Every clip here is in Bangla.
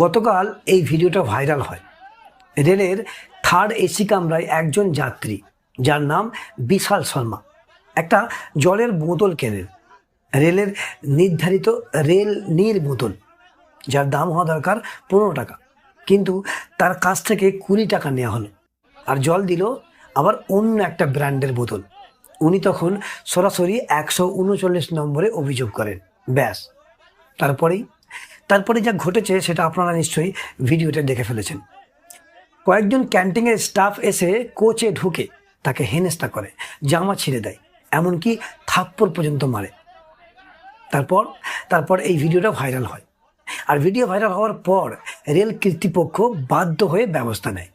গতকাল এই ভিডিওটা ভাইরাল হয়। রেলের থার্ড এসি কামরায় একজন যাত্রী, যার নাম বিশাল শর্মা। একটা জলের বোতল কেনেন। রেলের নির্ধারিত রেল নীর বোতল, যার দাম হওয়া দরকার পনেরো টাকা। কিন্তু তার কাছ থেকে কুড়ি টাকা নেওয়া হলো। আর জল দিল আবার অন্য একটা ব্র্যান্ডের বোতল। উনি তখন সরাসরি একশো উনচল্লিশ নম্বরে অভিযোগ করেন। ব্যাস। তারপরেই, তারপরে যা ঘটেছে সেটা আপনারা নিশ্চয়ই ভিডিওতে দেখে ফেলেছেন। কয়েকজন ক্যান্টিনের স্টাফ এসে কোচে ঢুকে তাকে হেনেস্তা করে, জামা ছিঁড়ে দেয়, এমনকি থাপ্পড় পর্যন্ত মারে। তারপর তারপর এই ভিডিওটা ভাইরাল হয়। আর ভিডিও ভাইরাল হওয়ার পর রেল কর্তৃপক্ষ বাধ্য হয়ে ব্যবস্থা নেয়।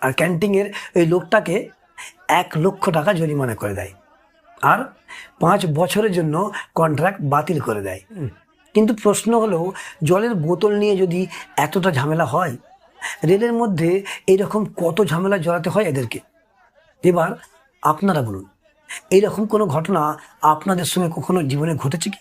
আর ক্যান্টিনের ওই লোকটাকে এক লক্ষ টাকা জরিমানা করে দেয়। আর পাঁচ বছরের জন্য কন্ট্রাক্ট বাতিল করে দেয়। কিন্তু প্রশ্ন হলো জলের বোতল নিয়ে যদি এতটা ঝামেলা হয় রেলের মধ্যে এরকম কত ঝামেলা জড়াতে হয় এদেরকে? এবার আপনারা বলুন এইরকম কোনো ঘটনা আপনাদের সঙ্গে কখনো জীবনে ঘটেছে কি?